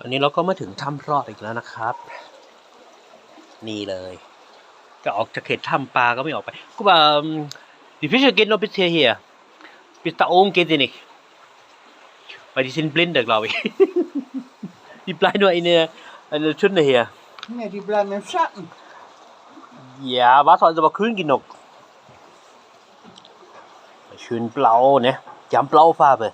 อันนี้เราก็มาถึงถ้ำรอดอีกแล้วนะครับ นี่เลย จะออกจากเขตถ้ำปลาก็ไม่ออกไปกูว่า die Fische gehen noch bis hierher bis da oben geht die nicht weil die sind blinde glaube ich die bleiben nur in der in der Tünde hier Nee, die bleiben im Schatten. Ja, was soll aber kühlen genug. Schön blau, ne? Die haben Blaufarbe.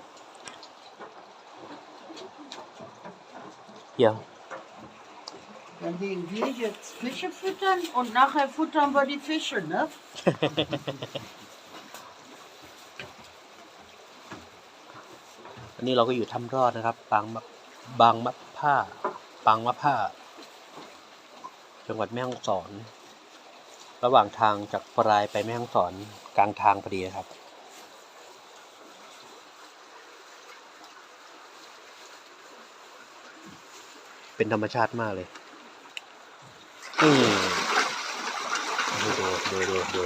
Hier. Dann gehen wir jetzt Fische füttern und nachher futtern wir die Fische, ne? อันนี้เราก็อยู่ถ้ำรอดนะครับ บางมะบางมะผ้าบางมะผ้า จังหวัดแม่ฮ่องสอน ระหว่างทางจากปลายไปแม่ฮ่องสอนกลางทางพอดีนะครับ เป็นธรรมชาติมากเลยอืมดูดูดูดูดู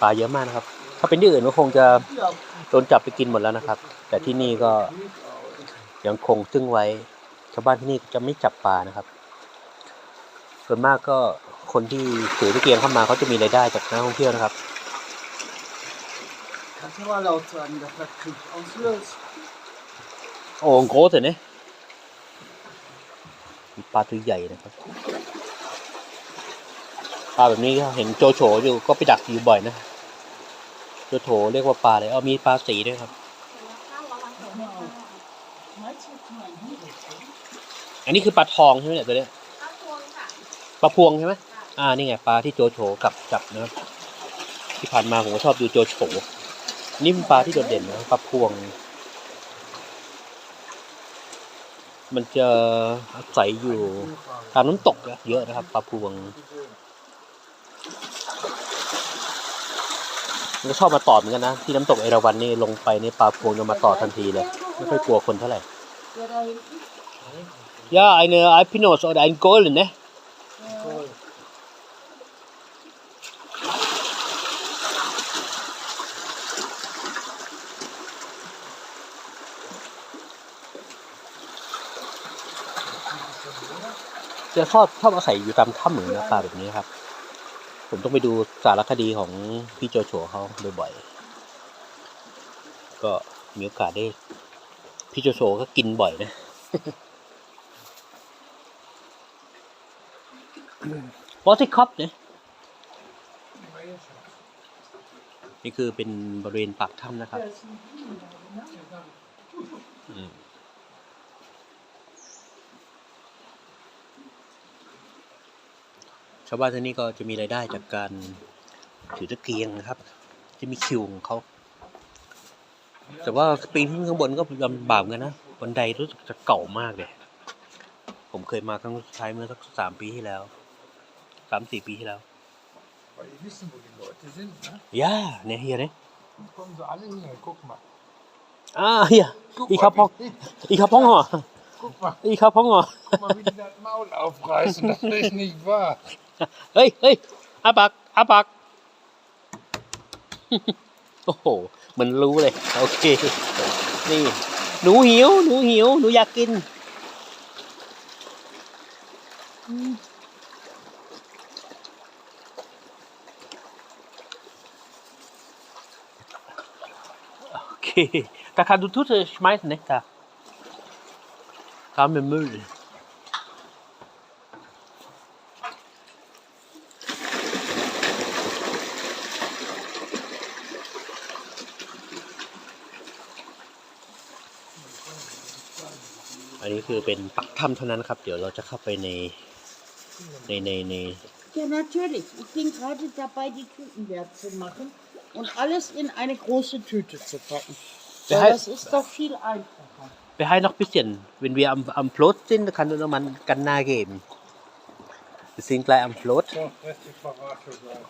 ปลาเยอะมากนะครับ ถ้าเป็นที่อื่นก็คงจะ Ja. โดนจับไปกินหมดแล้วนะครับ แต่ที่นี่ก็ยังคงซึ่งไว้ ชาวบ้านที่นี่จะไม่จับปลานะครับ ส่วนมากก็คนที่ถือตะเกียงเข้ามาเขาจะมีรายได้จากนักท่องเที่ยวนะครับ Kannst du mal laut sagen, dass das Krieg auslöst. โอ่งโกสเนี่ยมี ปลาตัวใหญ่นะครับปลาแบบนี้เห็นโจโฉอยู่ก็ไปดักอยู่บ่อยนะโจโฉเรียกว่าปลาอะไรอ๋อมีปลาสีด้วยครับ อันนี้คือปลาทองใช่ไหมเนี่ยตัวเนี้ยปลาพวงใช่ไหมอ่านี่ไงปลาที่โจโฉกับจับนะครับที่ผ่านมาผมก็ชอบดูโจโฉนี่เป็นปลาที่โดดเด่นนะปลาพวง มันจะอาศัยอยู่ตามน้ำตกเยอะนะครับปลาพวงมันก็ชอบมาตอดเหมือนกันนะที่น้ำตกเอราวัณนี่ลงไปนี่ปลาพวงจะมาตอดทันทีเลยไม่ค่อยกลัวคนเท่าไหร่ Der da hinten? Ja, eine Alpinos oder ein Golden, ne? จะชอบชอบอาศัยอยู่ตามถ้ำเหมือนนะปลาแบบนี้ครับ ผมต้องไปดูสารคดีของพี่โจโฉเขาบ่อยๆก็มีโอกาสได้ พี่โจโฉก็กินบ่อยนะวอติคอปเนี่ยนี่คือเป็นบริเวณปากถ้ำนะครับ อืมาวบ้านที่นี่ก็จะมีรายได้จากการถือตะเกียงนะครับ จะมีคิวของเขาแต่ว่าปีนขึ้นข้างบนก็ลำบากเหมือนกันนะบันไดรู้สึกจะเก่ามากเลยผมเคยมาครั้งสุดท้ายเมื่อสักสามปีที่แล้วสามสี่ปีที่แล้ว Weil die wissen, wo die Leute sind, ne? ย่าเนี่ยเฮียเนี่ย Dann kommen sie alle hier, guck mal. อ่าเฮีย Guck อีกครับพ่อ mal, wie, อีกครับพ่องเหรอ guck mal, อีกครับพ่องเหรอ guck mal, wie die das Maul aufreißen, das ist nicht wahr. เฮ้ยเฮ้ยอาปากอาปากโอ้โห มันรู้เลย โอเค นี่ หนูหิว หนูหิว หนูอยากกินโอเค Da kannst du Tüte schmeißen, ne? Da. Da haben wir Müll. อันนี้คือเป็นปักถ้ำเท่านั้นครับ เดี๋ยวเราจะเข้าไปในในในใน Ja, natürlich. Ich bin gerade dabei, die Tüten leer zu machen und alles in eine große Tüte zu packen. Der Weil heißt- das ist doch viel einfacher. Wir haben noch ein bisschen. Wenn wir am, am Flot sind, kann man ganz nah geben. Wir sind gleich am Flot. So, richtig verrate sein.